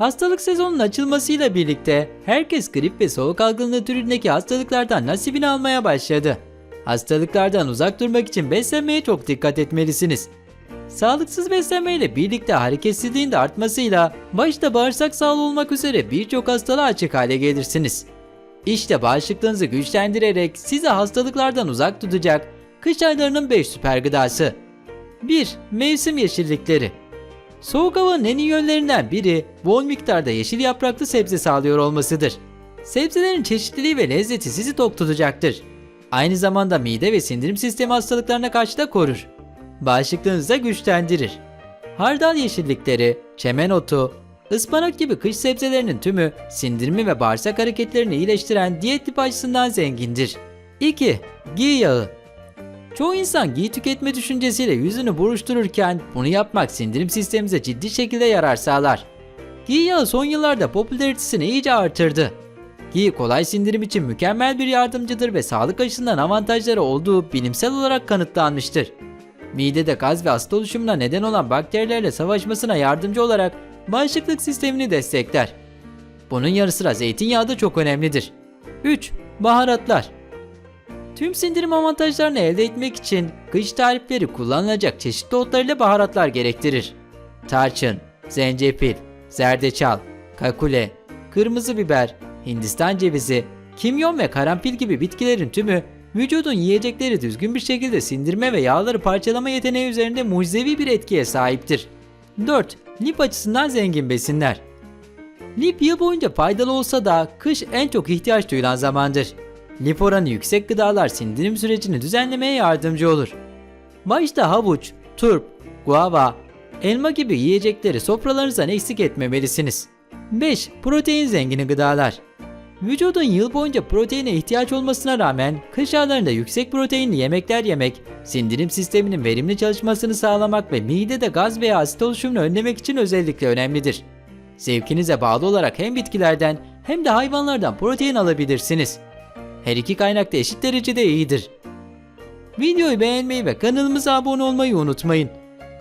Hastalık sezonunun açılmasıyla birlikte herkes grip ve soğuk algınlığı türündeki hastalıklardan nasibini almaya başladı. Hastalıklardan uzak durmak için beslenmeye çok dikkat etmelisiniz. Sağlıksız beslenmeyle birlikte hareketsizliğin de artmasıyla başta bağırsak sağlığı olmak üzere birçok hastalığa açık hale gelirsiniz. İşte bağışıklığınızı güçlendirerek sizi hastalıklardan uzak tutacak kış aylarının 5 süper gıdası. 1. Mevsim yeşillikleri Soğuk havanın en iyi yönlerinden biri bol miktarda yeşil yapraklı sebze sağlıyor olmasıdır. Sebzelerin çeşitliliği ve lezzeti sizi tok tutacaktır. Aynı zamanda mide ve sindirim sistemi hastalıklarına karşı da korur. Bağışıklığınızı da güçlendirir. Hardal yeşillikleri, çemen otu, ıspanak gibi kış sebzelerinin tümü sindirimi ve bağırsak hareketlerini iyileştiren diyet tip açısından zengindir. 2. Giy yağı Çoğu insan giy tüketme düşüncesiyle yüzünü buruştururken bunu yapmak sindirim sistemimize ciddi şekilde yarar sağlar. Giy yağı son yıllarda popülaritesini iyice artırdı. Giy kolay sindirim için mükemmel bir yardımcıdır ve sağlık açısından avantajları olduğu bilimsel olarak kanıtlanmıştır. Midede gaz ve hasta oluşumuna neden olan bakterilerle savaşmasına yardımcı olarak bağışıklık sistemini destekler. Bunun yanı sıra zeytinyağı da çok önemlidir. 3. Baharatlar Tüm sindirim avantajlarını elde etmek için kış tarifleri kullanılacak çeşitli otlar ile baharatlar gerektirir. Tarçın, zencefil, zerdeçal, kakule, kırmızı biber, hindistan cevizi, kimyon ve karanfil gibi bitkilerin tümü vücudun yiyecekleri düzgün bir şekilde sindirme ve yağları parçalama yeteneği üzerinde mucizevi bir etkiye sahiptir. 4. Lif açısından zengin besinler. Lif yıl boyunca faydalı olsa da kış en çok ihtiyaç duyulan zamandır. Lif oranı yüksek gıdalar sindirim sürecini düzenlemeye yardımcı olur. Başta havuç, turp, guava, elma gibi yiyecekleri sofralarınızdan eksik etmemelisiniz. 5. Protein zengini gıdalar. Vücudun yıl boyunca proteine ihtiyaç olmasına rağmen kış aylarında yüksek proteinli yemekler yemek, sindirim sisteminin verimli çalışmasını sağlamak ve midede gaz veya asit oluşumunu önlemek için özellikle önemlidir. Zevkinize bağlı olarak hem bitkilerden hem de hayvanlardan protein alabilirsiniz. Her iki kaynak da eşit derecede iyidir. Videoyu beğenmeyi ve kanalımıza abone olmayı unutmayın.